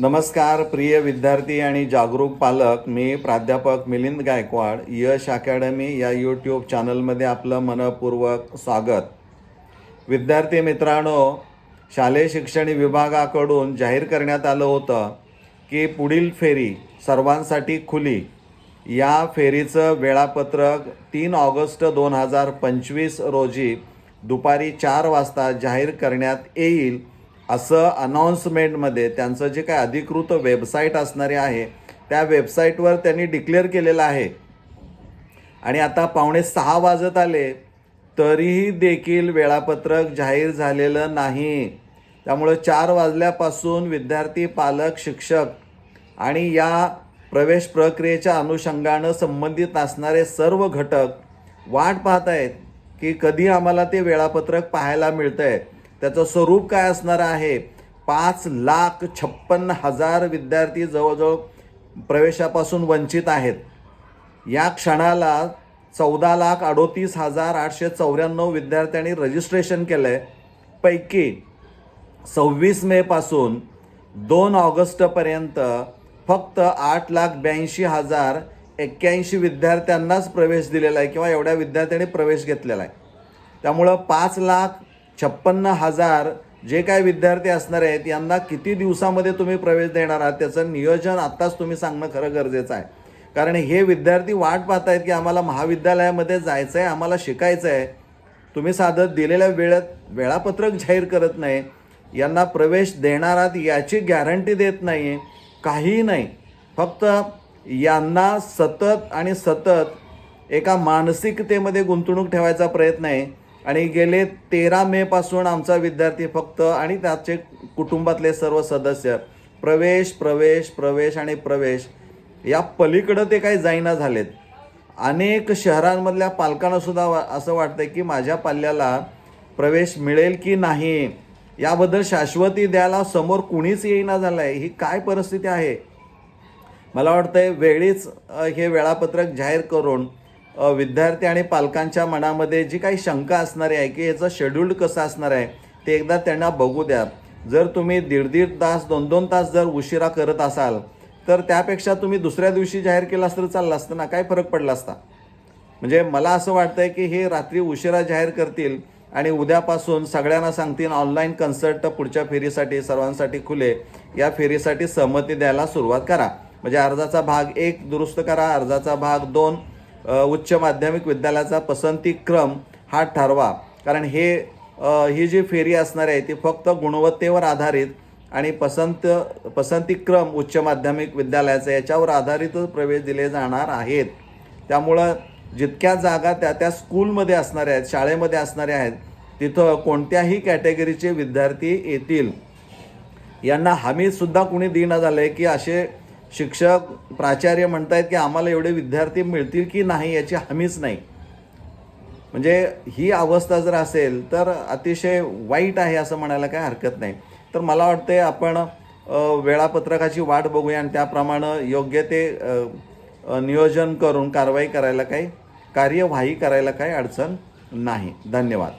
नमस्कार प्रिय विद्यार्थी आणि जागरूक पालक. मी प्राध्यापक मिलिंद गायकवाड यश अकॅडमी या यूट्यूब चॅनलमध्ये आपलं मनपूर्वक स्वागत. विद्यार्थी मित्रांनो शालेय शिक्षण विभागाकडून जाहीर करण्यात आलं होतं की पुढील फेरी सर्वांसाठी खुली. या फेरीचं वेळापत्रक तीन ऑगस्ट दोन हजार पंचवीस रोजी दुपारी चार वाजता जाहीर करण्यात येईल. असं अनाऊन्समेंटमध्ये त्यांचं जे काय अधिकृत वेबसाईट असणारे आहे त्या वेबसाईटवर त्यांनी डिक्लेअर केलेलं आहे. आणि आता पावणे सहा वाजत आले तरीही देखील वेळापत्रक जाहीर झालेलं नाही. त्यामुळं चार वाजल्यापासून विद्यार्थी पालक शिक्षक आणि या प्रवेश प्रक्रियेच्या अनुषंगानं संबंधित असणारे सर्व घटक वाट पाहत आहेत की कधी आम्हाला ते वेळापत्रक पाहायला मिळतं आहे त्याचं स्वरूप काय असणार आहे? पाच लाख छप्पन्न हजार विद्यार्थी जवळजवळ प्रवेशापासून वंचित आहेत. या क्षणाला चौदा लाख अडोतीस हजार आठशे चौऱ्याण्णव विद्यार्थ्यांनी रजिस्ट्रेशन केलं आहे पैकी सव्वीस मेपासून दोन ऑगस्टपर्यंत फक्त आठ लाख ब्याऐंशी हजार एक्क्याऐंशी विद्यार्थ्यांनाच प्रवेश दिलेला आहे किंवा एवढ्या विद्यार्थ्यांनी प्रवेश घेतलेला आहे. त्यामुळं पाच लाख छप्पन्न हजार जे काय विद्यार्थी असणार आहेत यांना किती दिवसामध्ये तुम्ही प्रवेश देणार आहात त्याचं नियोजन आत्ताच तुम्ही सांगणं खरं गरजेचं आहे. कारण हे विद्यार्थी वाट पाहत आहेत की आम्हाला महाविद्यालयामध्ये जायचं आहे आम्हाला शिकायचं आहे तुम्ही साधं दिलेल्या वेळेत वेळापत्रक जाहीर करत नाही. यांना प्रवेश देणार आहात याची गॅरंटी देत नाही काहीही नाही. फक्त यांना सतत आणि सतत एका मानसिकतेमध्ये गुंतवणूक ठेवायचा प्रयत्न आहे. आणि गेले तेरा मेपासून आमचा विद्यार्थी फक्त आणि त्याचे कुटुंबातले सर्व सदस्य प्रवेश प्रवेश प्रवेश आणि प्रवेश या पलीकडं ते काही जाईना झालेत. अनेक शहरांमधल्या पालकांनासुद्धा वा- असं वाटतं की माझ्या पाल्याला प्रवेश मिळेल की नाही याबद्दल शाश्वती द्यायला समोर कुणीच येईना झालं आहे ही काय परिस्थिती आहे? मला वाटतंय वेळीच हे वेळापत्रक जाहीर करून विद्यार्थी आणि पालकांच्या मनामध्ये जी काही शंका असणारी आहे की याचं शेड्यूल्ड कसं असणार आहे ते एकदा त्यांना बघू द्या. जर तुम्ही दीड दीड तास दोन दोन तास जर उशिरा करत असाल तर त्यापेक्षा तुम्ही दुसऱ्या दिवशी जाहीर केला तर चाललं असतं ना? काय फरक पडला असता? म्हणजे मला असं वाटतंय की हे रात्री उशिरा जाहीर करतील आणि उद्यापासून सगळ्यांना सांगतील ऑनलाईन कन्सर्ट पुढच्या फेरीसाठी सर्वांसाठी खुले. या फेरीसाठी सहमती द्यायला सुरुवात करा. म्हणजे अर्जाचा भाग एक दुरुस्त करा. अर्जाचा भाग दोन उच्च माध्यमिक विद्यालयाचा पसंती क्रम हा ठरवा. कारण हे ही जी फेरी असणार आहे ती फक्त गुणवत्तेवर आधारित आणि पसंत पसंतीक्रम उच्च माध्यमिक विद्यालयाचं याच्यावर आधारितच प्रवेश दिले जाणार आहेत. त्यामुळं जितक्या जागा त्या त्या स्कूलमध्ये असणाऱ्या आहेत शाळेमध्ये असणाऱ्या आहेत तिथं कोणत्याही कॅटेगरीचे विद्यार्थी येतील. यांना हमीसुद्धा कुणी देणं झालं आहे की असे शिक्षक प्राचार्य म्हणतायत की आम्हाला एवढे विद्यार्थी मिळतील की नाही याची हमीच नाही. म्हणजे ही अवस्था जर असेल तर अतिशय वाईट आहे असं म्हणायला काही हरकत नाही. तर मला वाटते आपण वेळापत्रकाची वाट बघूया आणि त्याप्रमाणे योग्य ते नियोजन करून कारवाई करायला काही कार्यवाही करायला काही अडचण नाही. धन्यवाद.